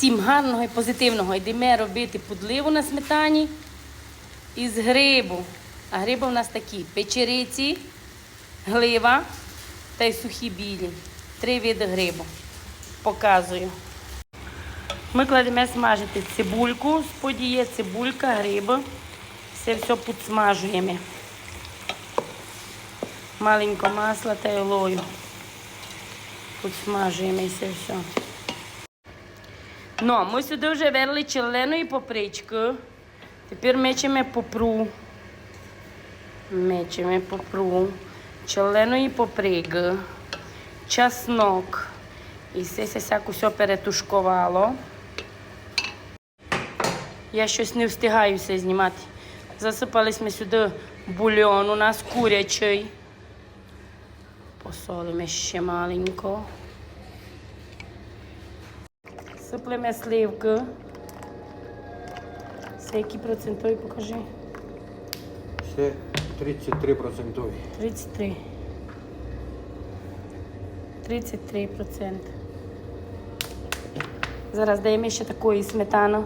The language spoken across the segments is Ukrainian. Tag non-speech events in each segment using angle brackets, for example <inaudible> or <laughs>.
Всім гарного і позитивного. Йдемо робити подливу на сметані із грибу. А гриби у нас такі: печериці, глива та й сухі білі. Три види грибу. Показую. Ми кладемо смажити цибульку, сподіє цибулька, гриби. Все все підсмажуємо. Маленько масла та й олою. Підсмажуємо і все все. Ну, ми сюди вже верли черлену і папричку. Тепер мечемо попру. Мечемо попру. Черлену і паприку. Часнок. І все всяко все перетушкувало. Я щось не встигаю все знімати. Засипали ми сюди бульон у нас курячий. Посолимо ще маленько. Сиплемо сливки. Це які покажи? Це 33%. 33. 33 проценти. Зараз даємо ще такої сметану.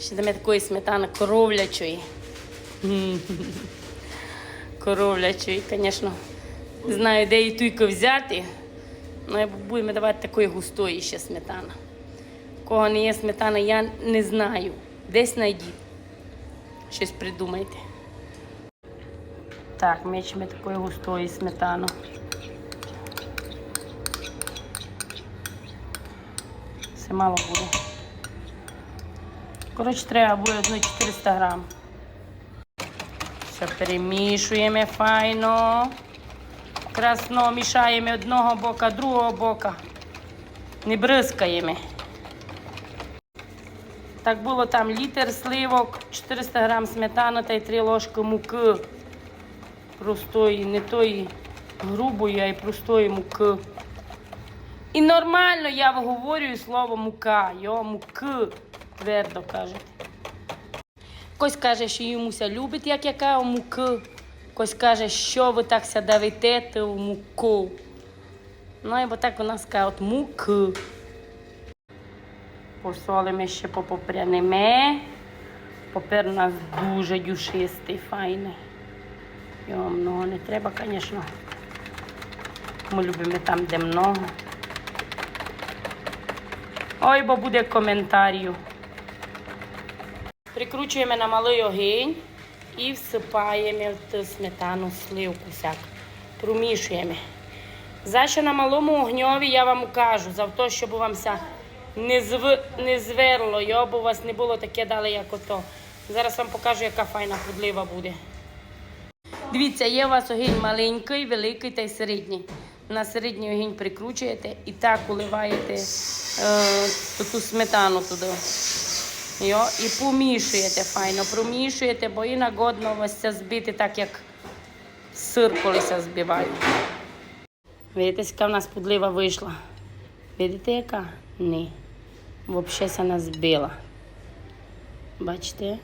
Ще даємо такої сметани коровлячої. <laughs> Коровлячої, звісно. Знаю, де її тільки взяти. Ну, будемо давати такої густої ще сметани. Кого не є сметана, я не знаю. Десь знайдіть. Щось придумайте. Так, мечемо такої густої сметану. Це мало буде. Коротше, треба буде одну 400 грам. Все перемішуємо файно. Красно мішаємо одного бока, другого бока. Не бризкаємо. Так було там літр сливок, 400 грам сметани та й 3 ложки муки. Простої, не тої грубої, а й простої муки. І нормально я виговорюю слово мука. Йо, муки, твердо кажуть. Хтось каже, що йомуся любить, як я кажу, муки. Хтось каже, що ви так ся давите в муку. Ну і бо так у нас кажуть муки. Посолимо ще попопрянемо. Попер у нас дуже дюшистий, файний. Його много не треба, звісно. Ми любимо там, де много. Ой, бо буде коментарів. Прикручуємо на малий огінь і всипаємо в ту сметану сливку всяк. Промішуємо. За що на малому огньові я вам кажу, за те, щоб вам не, зв... не зверло, його, у вас не було таке далі, як ото. Зараз вам покажу, яка файна подлива буде. Дивіться, є у вас огінь маленький, великий та й середній. На середній огінь прикручуєте і так уливаєте е, ту сметану туди. Йо, і помішуєте файно, промішуєте, бо іноді годно вас це збити так, як сир колися збивають. Видите, яка в нас подлива вийшла? Видите, яка? Ні. Взагалі вона збила. Бачите?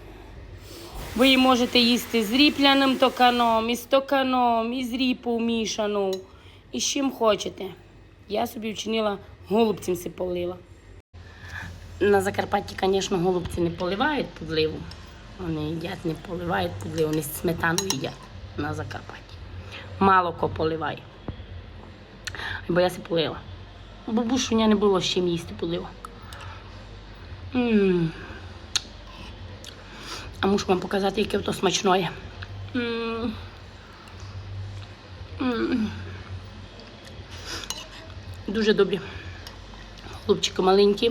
Ви можете їсти з ріпляним токаном, із токаном, із ріпу мішану. І з чим хочете. Я собі вчинила, голубцем си полила. На Закарпатті, звісно, голубці не поливають подливу. Вони їдять, не поливають подливу, вони сметану їдять на Закарпатті. Мало ко поливає. Бо я си полила. Бабушу у не було з чим їсти подливу. М. А мушу вам показати, яке то смачне. Дуже добрі. Голубчики маленькі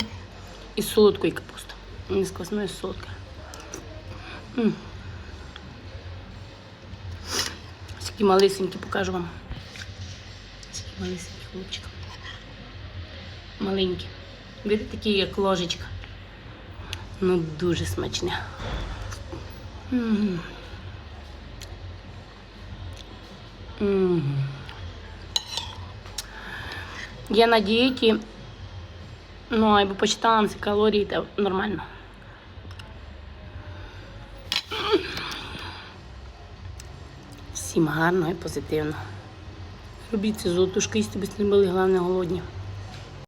і з солодкою капустою. Не з квасною, з солодкою. М. Такі покажу вам. Такі малесенькі голубчики. Маленькі. Видите, такі, як ложечка. Ну, дуже смачне. Я на дієті, ну, або почитала ці калорії, то нормально. Всім гарно і позитивно. Робіть це золотушки, щоб не були, головне голодні.